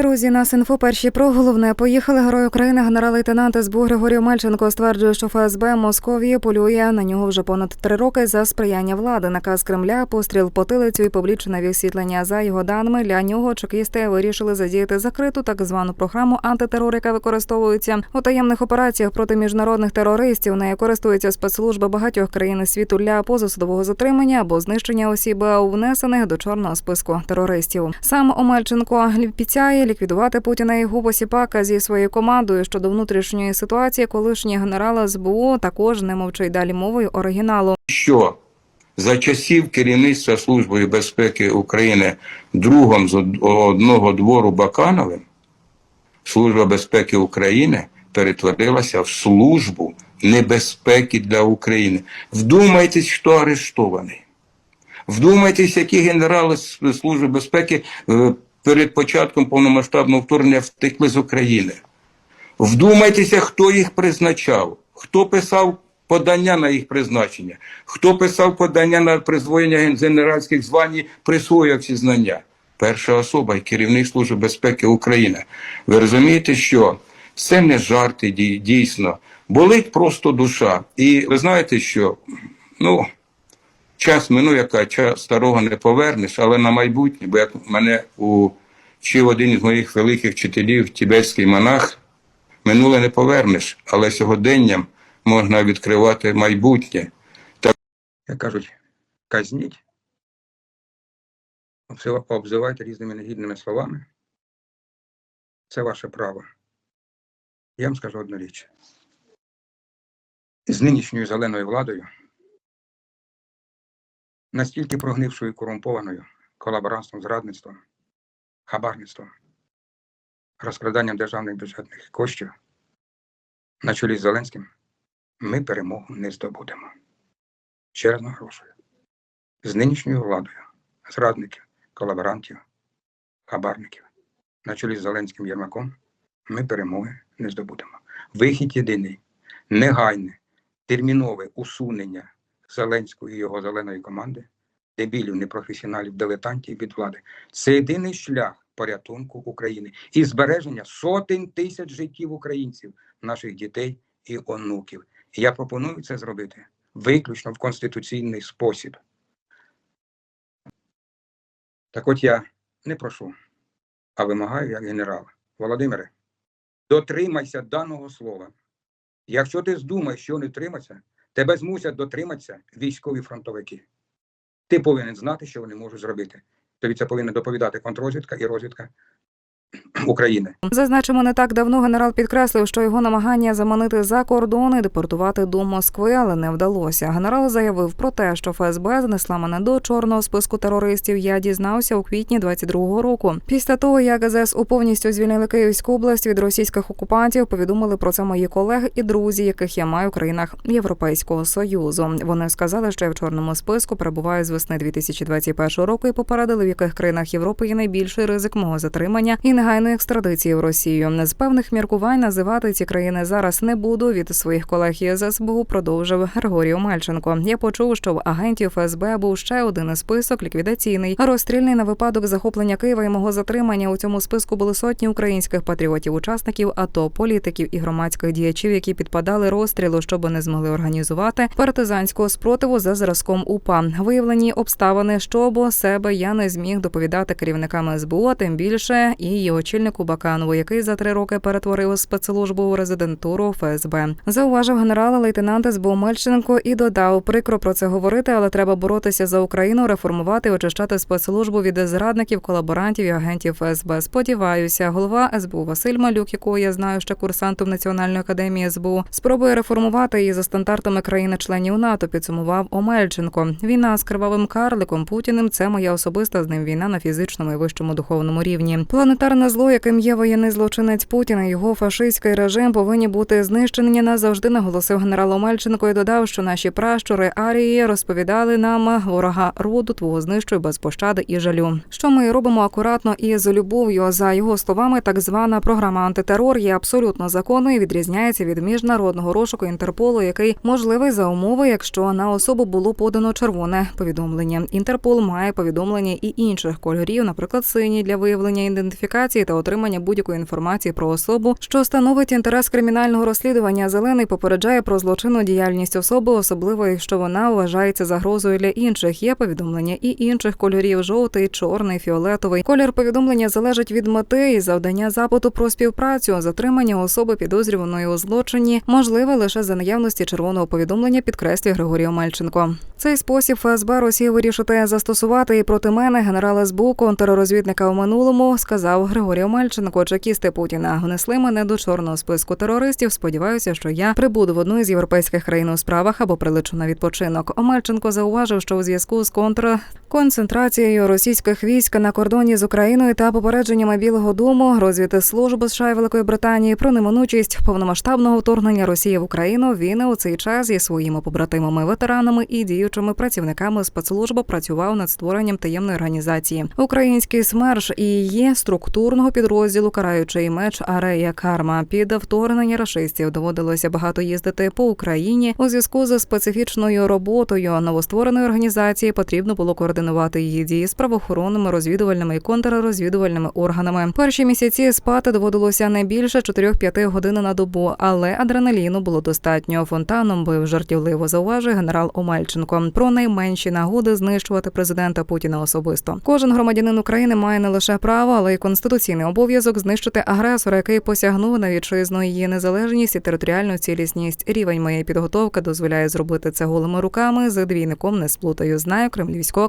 Друзі, нас інфо перші про головне поїхали. Герой України генерал-лейтенант СБУ Григорій Мельченко стверджує, що ФСБ Московії полює на нього вже понад три роки за сприяння влади. Наказ Кремля, постріл по тилицю і публічне висвітлення. За його даними для нього чекісти вирішили задіяти закриту так звану програму антитерор, яка використовується у таємних операціях проти міжнародних терористів. Нею користуються спецслужби багатьох країн світу для позасудового затримання або знищення осіб, внесених до чорного списку терористів. Сам Омельченко обіцяє ліквідувати Путіна і його посіпака зі своєю командою щодо внутрішньої ситуації. Колишній генерал СБУ також не мовчить далі мовою оригіналу. що за часів керівництва Служби безпеки України другом з одного двору Бакановим Служба безпеки України перетворилася в службу небезпеки для України. Вдумайтесь, хто арештований. Вдумайтесь, які генерали Служби безпеки е, перед початком повномасштабного вторгнення втекли з України. Вдумайтеся, хто їх призначав, хто писав подання на їх призначення, хто писав подання на присвоєння ген- генеральських звань, і присвоїв ці знання. Перша особа і керівник Служби безпеки України. Ви розумієте, що це не жарти дійсно. Болить просто душа. І ви знаєте, що ну, час минув, яка час старого не повернеш, але на майбутнє, бо як мене учив один із моїх великих вчителів, тібетський монах, минуле не повернеш, але сьогоденням можна відкривати майбутнє. Так, як кажуть, казніть, обзивайте різними негідними словами. Це ваше право. Я вам скажу одну річ. З нинішньою зеленою владою, настільки прогнившою і корумпованою колаборантством, зрадництвом, хабарництвом, розкраданням державних бюджетних коштів на чолі з Зеленським, ми перемогу не здобудемо. Ще раз наголошую. З нинішньою владою, зрадників, колаборантів, хабарників, на чолі з Зеленським Єрмаком, ми перемоги не здобудемо. Вихід єдиний, негайне, термінове усунення Зеленського і його зеленої команди, дебілів, непрофесіоналів, дилетантів від влади. Це єдиний шлях порятунку України і збереження сотень тисяч життів українців, наших дітей і онуків. І я пропоную це зробити виключно в конституційний спосіб. Так от я не прошу, а вимагаю як генерал. Володимире, дотримайся даного слова. Якщо ти здумаєш, що не триматися, тебе змусять дотриматися військові фронтовики. Ти повинен знати, що вони можуть зробити. Тобі це повинна доповідати контрозвідка і розвідка України. Зазначимо, не так давно генерал підкреслив, що його намагання заманити за кордон і депортувати до Москви, але не вдалося. Генерал заявив про те, що ФСБ занесла мене до чорного списку терористів. Я дізнався у квітні 22-го року. Після того, як ЗСУ повністю звільнили Київську область від російських окупантів, повідомили про це мої колеги і друзі, яких я маю в країнах Європейського союзу. Вони сказали, що я в чорному списку перебуваю з весни 2021 року і попередили, в яких країнах Європи є найбільший ризик мого затримання і негайної екстрадиції в Росію. З певних міркувань називати ці країни зараз не буду. Від своїх колег із СБУ продовжив Григорій Омельченко. Я почув, що в агентів ФСБ був ще один список ліквідаційний, розстрільний на випадок захоплення Києва і мого затримання. У цьому списку були сотні українських патріотів, учасників АТО, політиків і громадських діячів, які підпадали розстрілу, щоб не змогли організувати партизанського спротиву за зразком УПА. Виявлені обставини, щоб себе я не зміг доповідати керівникам СБУ, тим більше і очільнику Баканову, який за три роки перетворив спецслужбу у резидентуру ФСБ. Зауважив генерал-лейтенант СБУ Мельченко і додав прикро про це говорити, але треба боротися за Україну, реформувати, очищати спецслужбу від зрадників, колаборантів і агентів ФСБ. Сподіваюся, голова СБУ Василь Малюк, якого я знаю ще курсантом Національної академії СБУ, спробує реформувати її за стандартами країни-членів НАТО. Підсумував Омельченко. Війна з кривавим карликом Путіним це моя особиста з ним війна на фізичному і вищому духовному рівні. Планетарне зло, яким є воєнний злочинець Путіна, його фашистський режим повинні бути знищені назавжди. Наголосив генерал Омельченко і додав, що наші пращури арії розповідали нам ворога роду твого знищує без пощади і жалю. Що ми робимо акуратно і з любов'ю. За його словами, так звана програма антитерор є абсолютно законною. і Відрізняється від міжнародного розшуку Інтерполу, який можливий за умови, якщо на особу було подано червоне повідомлення. Інтерпол має повідомлення і інших кольорів, наприклад, синій для виявлення ідентифікації фіксації та отримання будь-якої інформації про особу, що становить інтерес кримінального розслідування. Зелений попереджає про злочинну діяльність особи, особливо якщо вона вважається загрозою для інших. Є повідомлення і інших кольорів: жовтий, чорний, фіолетовий. Колір повідомлення залежить від мети і завдання запиту про співпрацю. Затримання особи підозрюваної у злочині можливе лише за наявності червоного повідомлення, підкреслює Григорій Омельченко. Цей спосіб ФСБ Росія вирішити застосувати і проти мене генерал СБУ контррозвідника у минулому сказав Григорій Омельченко. Чекісти Путіна внесли мене до чорного списку терористів. Сподіваюся, що я прибуду в одну із європейських країн у справах або прилечу на відпочинок. Омельченко зауважив, що у зв'язку з контрконцентрацією російських військ на кордоні з Україною та попередженнями Білого Дому розвідки служби США і Великої Британії про неминучість повномасштабного вторгнення Росії в Україну. Він у цей час зі своїми побратимами, ветеранами і діючими працівниками спецслужби працював над створенням таємної організації. Український СМЕРШ і її структурного підрозділу караючий меч Арея Карма під вторгнення рашистів доводилося багато їздити по Україні у зв'язку з специфічною роботою новоствореної організації. Потрібно було координувати її дії з правоохоронними розвідувальними і контррозвідувальними органами. Перші місяці спати доводилося не більше 4-5 годин на добу, але адреналіну було достатньо. Фонтаном бив жартівливо зауважує генерал Омельченко про найменші нагоди знищувати президента Путіна особисто. Кожен громадянин України має не лише право, але й конституційний обов'язок знищити агресора, який посягнув на вітчизну її незалежність і територіальну цілісність. Рівень моєї підготовки дозволяє зробити це голими руками. З двійником не сплутаю. Знаю кремлівського